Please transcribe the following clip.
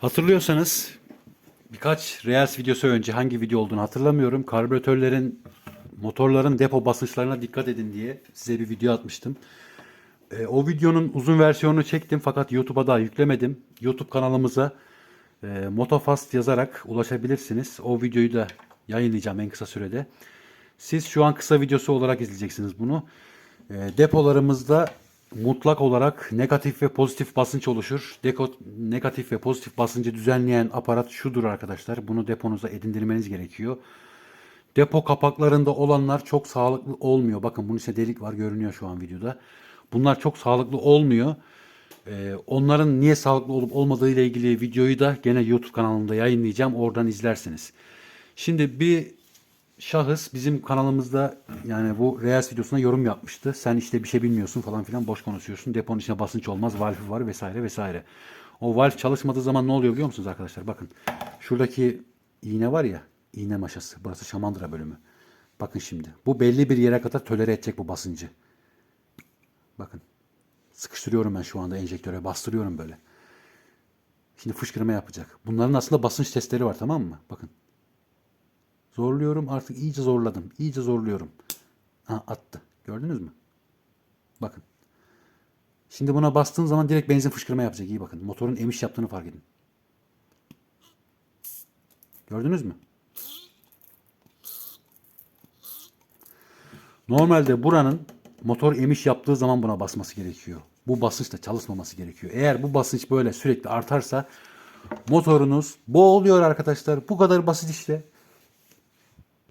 Hatırlıyorsanız birkaç Reels videosu önce hangi video olduğunu hatırlamıyorum. Karbüratörlerin, motorların depo basınçlarına dikkat edin diye size bir video atmıştım. E, o videonun uzun versiyonunu çektim fakat YouTube'a daha yüklemedim. YouTube kanalımıza e, Motofast yazarak ulaşabilirsiniz. O videoyu da yayınlayacağım en kısa sürede. Siz şu an kısa videosu olarak izleyeceksiniz bunu. E, depolarımızda mutlak olarak negatif ve pozitif basınç oluşur. Deko, negatif ve pozitif basıncı düzenleyen aparat şudur arkadaşlar. Bunu deponuza edindirmeniz gerekiyor. Depo kapaklarında olanlar çok sağlıklı olmuyor. Bakın bunun içinde delik var görünüyor şu an videoda. Bunlar çok sağlıklı olmuyor. Ee, onların niye sağlıklı olup olmadığı ile ilgili videoyu da gene YouTube kanalımda yayınlayacağım. Oradan izlersiniz. Şimdi bir şahıs bizim kanalımızda yani bu Reels videosuna yorum yapmıştı. Sen işte bir şey bilmiyorsun falan filan boş konuşuyorsun. Deponun içine basınç olmaz, valfi var vesaire vesaire. O valf çalışmadığı zaman ne oluyor biliyor musunuz arkadaşlar? Bakın şuradaki iğne var ya, iğne maşası. Burası şamandıra bölümü. Bakın şimdi. Bu belli bir yere kadar tolere edecek bu basıncı. Bakın. Sıkıştırıyorum ben şu anda enjektöre. Bastırıyorum böyle. Şimdi fışkırma yapacak. Bunların aslında basınç testleri var tamam mı? Bakın. Zorluyorum artık iyice zorladım. İyice zorluyorum. Ha attı. Gördünüz mü? Bakın. Şimdi buna bastığın zaman direkt benzin fışkırma yapacak. İyi bakın. Motorun emiş yaptığını fark edin. Gördünüz mü? Normalde buranın motor emiş yaptığı zaman buna basması gerekiyor. Bu basınçla çalışmaması gerekiyor. Eğer bu basınç böyle sürekli artarsa motorunuz boğuluyor arkadaşlar. Bu kadar basit işte.